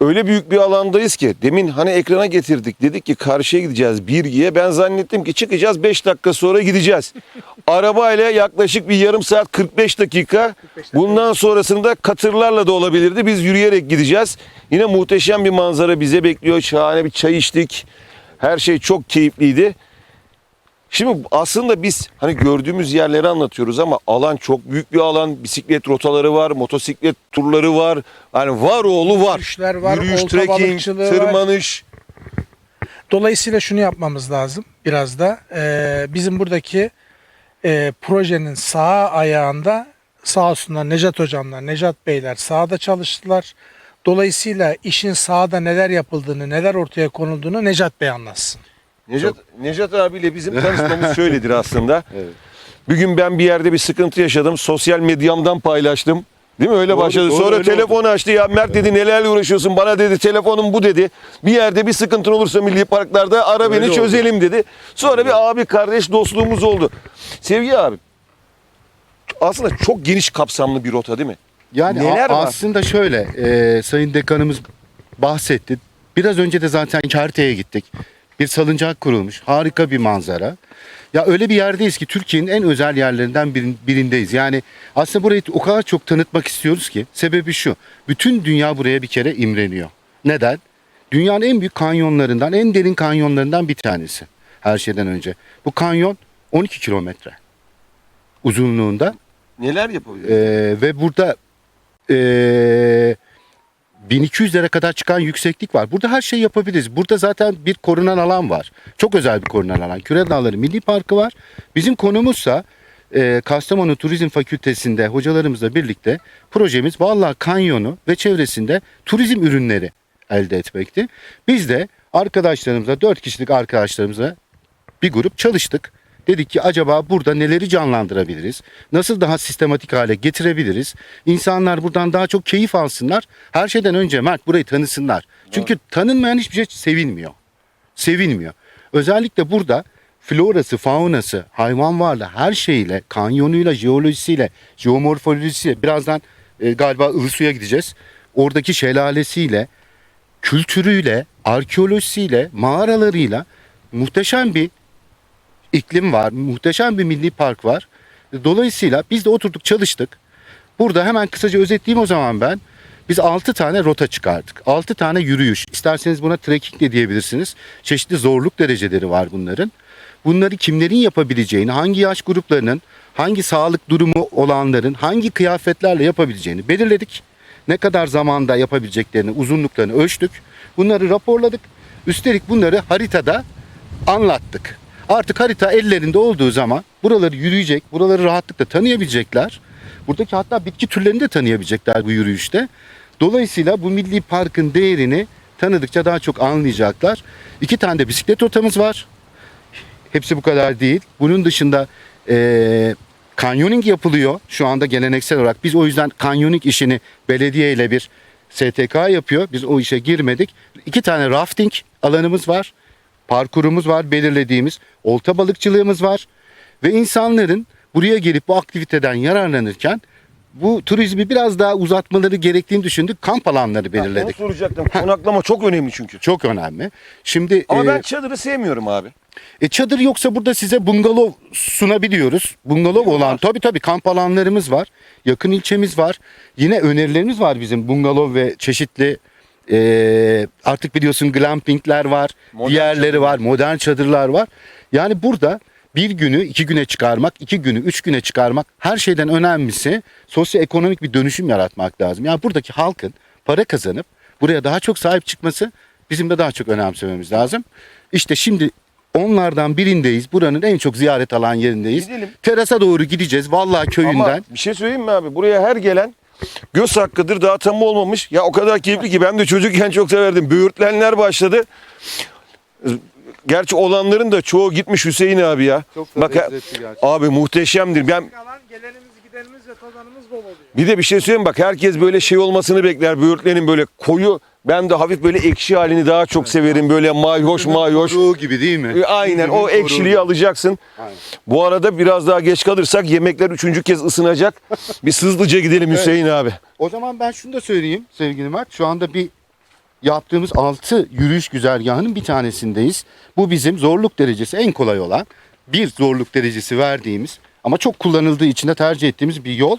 öyle büyük bir alandayız ki demin hani ekrana getirdik dedik ki karşıya gideceğiz Birgi'ye ben zannettim ki çıkacağız 5 dakika sonra gideceğiz. Arabayla yaklaşık bir yarım saat 45 dakika bundan sonrasında katırlarla da olabilirdi biz yürüyerek gideceğiz. Yine muhteşem bir manzara bize bekliyor şahane bir çay içtik her şey çok keyifliydi. Şimdi aslında biz hani gördüğümüz yerleri anlatıyoruz ama alan çok büyük bir alan. Bisiklet rotaları var, motosiklet turları var. Hani var oğlu var. Yürüyüşler var, Yürüyüş, olta trekking, balıkçılığı var. tırmanış. Dolayısıyla şunu yapmamız lazım biraz da. Ee, bizim buradaki e, projenin sağ ayağında sağ olsunlar Necat hocamlar, Necat beyler sahada çalıştılar. Dolayısıyla işin sahada neler yapıldığını, neler ortaya konulduğunu Necat Bey anlatsın. Necat, Necat abiyle bizim tanışmamız şöyledir aslında. Bir gün ben bir yerde bir sıkıntı yaşadım. Sosyal medyamdan paylaştım. Değil mi? Öyle Doğru, başladı. doğru, Sonra öyle telefonu açtı. Ya Mert dedi nelerle uğraşıyorsun? Bana dedi telefonum bu dedi. Bir yerde bir sıkıntın olursa milli parklarda ara Öyle beni oldu. çözelim dedi. Sonra bir abi kardeş dostluğumuz oldu. Sevgi abi aslında çok geniş kapsamlı bir rota değil mi? Yani Neler var? aslında şöyle e, Sayın Dekanımız bahsetti. Biraz önce de zaten Kerte'ye gittik. Bir salıncak kurulmuş. Harika bir manzara. Ya öyle bir yerdeyiz ki Türkiye'nin en özel yerlerinden birin- birindeyiz. Yani aslında burayı o kadar çok tanıtmak istiyoruz ki sebebi şu. Bütün dünya buraya bir kere imreniyor. Neden? Dünyanın en büyük kanyonlarından, en derin kanyonlarından bir tanesi. Her şeyden önce. Bu kanyon 12 kilometre uzunluğunda. Neler yapabiliriz? Ee, ve burada ee, 1200'lere kadar çıkan yükseklik var. Burada her şey yapabiliriz. Burada zaten bir korunan alan var. Çok özel bir korunan alan. Küre Dağları Milli Parkı var. Bizim konumuzsa ee, Kastamonu Turizm Fakültesi'nde hocalarımızla birlikte projemiz vallahi kanyonu ve çevresinde turizm ürünleri elde etmekti. Biz de arkadaşlarımızla, 4 kişilik arkadaşlarımızla bir grup çalıştık. Dedik ki acaba burada neleri canlandırabiliriz? Nasıl daha sistematik hale getirebiliriz? İnsanlar buradan daha çok keyif alsınlar. Her şeyden önce Mert burayı tanısınlar. Çünkü tanınmayan hiçbir şey sevilmiyor. Sevilmiyor. Özellikle burada florası, faunası, hayvan varlığı her şeyiyle, kanyonuyla, jeolojisiyle, jeomorfolojisiyle birazdan e, galiba Ilısu'ya gideceğiz. Oradaki şelalesiyle, kültürüyle, arkeolojisiyle, mağaralarıyla muhteşem bir iklim var, muhteşem bir milli park var. Dolayısıyla biz de oturduk çalıştık. Burada hemen kısaca özetleyeyim o zaman ben. Biz 6 tane rota çıkardık. 6 tane yürüyüş. İsterseniz buna trekking de diyebilirsiniz. Çeşitli zorluk dereceleri var bunların. Bunları kimlerin yapabileceğini, hangi yaş gruplarının, hangi sağlık durumu olanların, hangi kıyafetlerle yapabileceğini belirledik. Ne kadar zamanda yapabileceklerini, uzunluklarını ölçtük. Bunları raporladık. Üstelik bunları haritada anlattık. Artık harita ellerinde olduğu zaman buraları yürüyecek, buraları rahatlıkla tanıyabilecekler. Buradaki hatta bitki türlerini de tanıyabilecekler bu yürüyüşte. Dolayısıyla bu milli parkın değerini tanıdıkça daha çok anlayacaklar. İki tane de bisiklet rotamız var. Hepsi bu kadar değil. Bunun dışında eee kanyoning yapılıyor şu anda geleneksel olarak. Biz o yüzden kanyoning işini belediye ile bir STK yapıyor. Biz o işe girmedik. İki tane rafting alanımız var. Parkurumuz var belirlediğimiz. Olta balıkçılığımız var. Ve insanların buraya gelip bu aktiviteden yararlanırken bu turizmi biraz daha uzatmaları gerektiğini düşündük. Kamp alanları Onu belirledik. soracaktım. Konaklama çok önemli çünkü. Çok önemli. Şimdi Ama e, ben çadırı sevmiyorum abi. e, çadır yoksa burada size bungalov sunabiliyoruz. Bungalov olan tabii tabii kamp alanlarımız var. Yakın ilçemiz var. Yine önerilerimiz var bizim bungalov ve çeşitli e, artık biliyorsun glampingler var. Modern diğerleri çadırlar. var. Modern çadırlar var. Yani burada bir günü iki güne çıkarmak, iki günü üç güne çıkarmak her şeyden önemlisi sosyoekonomik bir dönüşüm yaratmak lazım. Yani buradaki halkın para kazanıp buraya daha çok sahip çıkması bizim de daha çok önemsememiz lazım. İşte şimdi onlardan birindeyiz. Buranın en çok ziyaret alan yerindeyiz. Gidelim. Terasa doğru gideceğiz. Vallahi köyünden. Ama bir şey söyleyeyim mi abi? Buraya her gelen göz hakkıdır daha tam olmamış. Ya o kadar keyifli ki ben de çocukken çok severdim. Böğürtlenler başladı. Gerçi olanların da çoğu gitmiş Hüseyin abi ya. Çok da Bak lezzetli gerçekten. abi muhteşemdir. Ben Alan gelenimiz gidenimiz ve kazanımız bol oluyor. bir de bir şey söyleyeyim bak herkes böyle şey olmasını bekler. Böğürtlenin böyle koyu ben de hafif böyle ekşi halini daha çok severim. Böyle mayhoş mayhoş. Koruğu gibi değil mi? E, Aynen o Koruğu. ekşiliği alacaksın. Aynen. Bu arada biraz daha geç kalırsak yemekler üçüncü kez ısınacak. Bir hızlıca gidelim Hüseyin abi. O zaman ben şunu da söyleyeyim sevgili Mert. Şu anda bir yaptığımız 6 yürüyüş güzergahının bir tanesindeyiz. Bu bizim zorluk derecesi en kolay olan bir zorluk derecesi verdiğimiz ama çok kullanıldığı için de tercih ettiğimiz bir yol.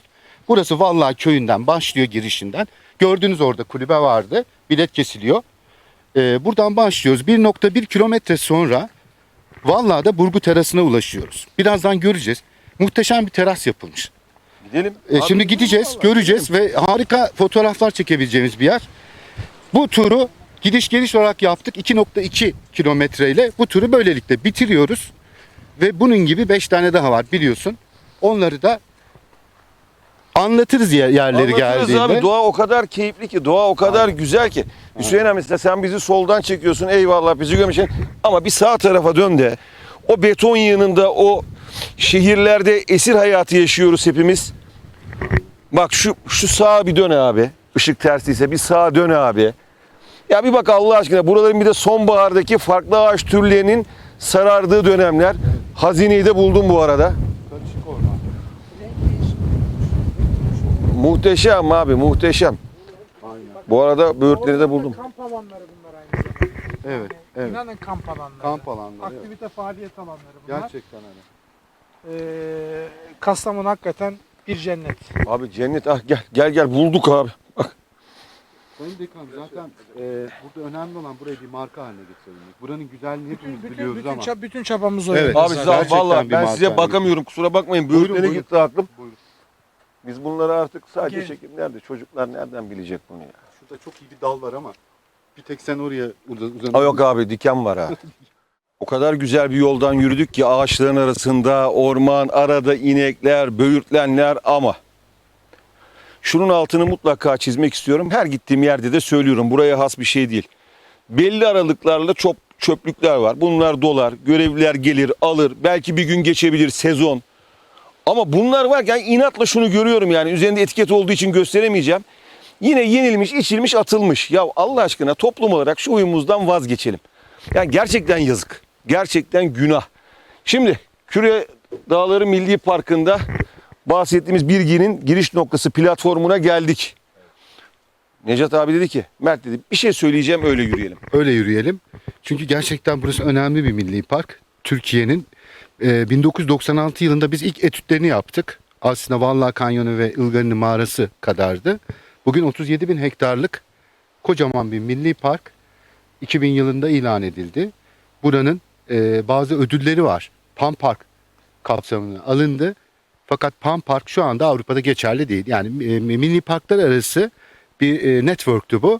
Burası Vallahi köyünden başlıyor girişinden. Gördüğünüz orada kulübe vardı. Bilet kesiliyor. Ee, buradan başlıyoruz. 1.1 kilometre sonra Vallahi'da Burgu Terası'na ulaşıyoruz. Birazdan göreceğiz. Muhteşem bir teras yapılmış. Gidelim. E, Abi, şimdi gideceğiz, vallahi. göreceğiz ve harika fotoğraflar çekebileceğimiz bir yer. Bu turu gidiş geliş olarak yaptık. 2.2 kilometreyle bu turu böylelikle bitiriyoruz. Ve bunun gibi 5 tane daha var biliyorsun. Onları da anlatırız yer- yerleri Anlatırız geldiğinde. abi doğa o kadar keyifli ki doğa o kadar güzel ki. Hüseyin abi mesela sen bizi soldan çekiyorsun eyvallah bizi görmüşsün ama bir sağ tarafa dön de o beton yığınında o şehirlerde esir hayatı yaşıyoruz hepimiz. Bak şu şu sağa bir dön abi. Işık tersiyse bir sağa dön abi. Ya bir bak Allah aşkına buraların bir de sonbahardaki farklı ağaç türlerinin sarardığı dönemler. Hazineyi de buldum bu arada. Karışık orman. Muhteşem abi muhteşem. Aynen. Bu arada böğürtleri de buldum. Kamp alanları bunlar aynı zamanda. Evet, evet. İnanın kamp alanları. Kamp alanları. evet. Aktivite faaliyet alanları bunlar. Gerçekten öyle. Ee, Kastamonu hakikaten bir cennet. Abi cennet ah gel gel gel bulduk abi. Bak Sayın Dekan zaten e, burada önemli olan burayı bir marka haline getirebilmek. Buranın güzelliğini hepimiz Bütün, biliyoruz bütün, ama. çab- bütün çabamız o. Evet. abi zaten. sağ ol Gerçekten valla bir ben size bakamıyorum kusura bakmayın Buyurun, böğürtlere gitti aklım. Buyurun. Biz bunları artık sadece Gel. çekimlerde çocuklar nereden bilecek bunu ya. Şurada çok iyi bir dal var ama bir tek sen oraya uz- uzanıyorsun. Aa, yok abi diken var ha. O kadar güzel bir yoldan yürüdük ki ağaçların arasında orman, arada inekler, böğürtlenler ama şunun altını mutlaka çizmek istiyorum. Her gittiğim yerde de söylüyorum. Buraya has bir şey değil. Belli aralıklarla çok çöplükler var. Bunlar dolar, görevliler gelir, alır. Belki bir gün geçebilir sezon. Ama bunlar varken inatla şunu görüyorum yani üzerinde etiket olduğu için gösteremeyeceğim. Yine yenilmiş, içilmiş, atılmış. Ya Allah aşkına toplum olarak şu oyumuzdan vazgeçelim. Yani gerçekten yazık. Gerçekten günah. Şimdi Küre Dağları Milli Parkı'nda bahsettiğimiz Birgi'nin giriş noktası platformuna geldik. Necat abi dedi ki, Mert dedi bir şey söyleyeceğim öyle yürüyelim. Öyle yürüyelim. Çünkü gerçekten burası önemli bir milli park. Türkiye'nin e, 1996 yılında biz ilk etütlerini yaptık. Aslında Vallahi Kanyonu ve Ilgari'nin mağarası kadardı. Bugün 37 bin hektarlık kocaman bir milli park 2000 yılında ilan edildi. Buranın e, bazı ödülleri var. Pan Park kapsamına alındı. Fakat Pan Park şu anda Avrupa'da geçerli değil. Yani e, milli parklar arası bir e, network'tü bu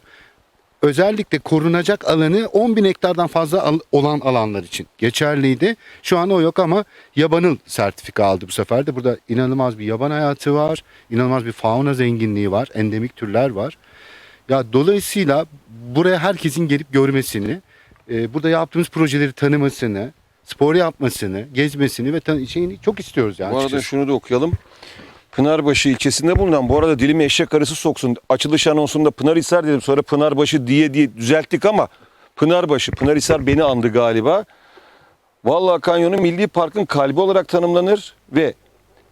özellikle korunacak alanı 10 bin hektardan fazla al- olan alanlar için geçerliydi. Şu an o yok ama yabanıl sertifika aldı bu sefer de. Burada inanılmaz bir yaban hayatı var. inanılmaz bir fauna zenginliği var. Endemik türler var. Ya dolayısıyla buraya herkesin gelip görmesini, e, burada yaptığımız projeleri tanımasını, spor yapmasını, gezmesini ve şeyini çok istiyoruz yani. Bu arada açıkçası. şunu da okuyalım. Pınarbaşı ilçesinde bulunan bu arada dilimi eşek arısı soksun. Açılış anonsunda Pınarhisar dedim sonra Pınarbaşı diye diye düzelttik ama Pınarbaşı, Pınarhisar beni andı galiba. Vallahi kanyonu Milli Park'ın kalbi olarak tanımlanır ve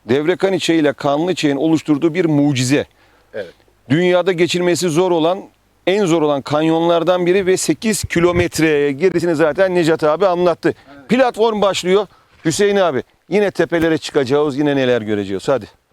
Devrekaniçe ile Kanlıçay'ın oluşturduğu bir mucize. Evet. Dünyada geçilmesi zor olan en zor olan kanyonlardan biri ve 8 kilometreye gerisini zaten Necat abi anlattı. Platform başlıyor. Hüseyin abi yine tepelere çıkacağız yine neler göreceğiz hadi.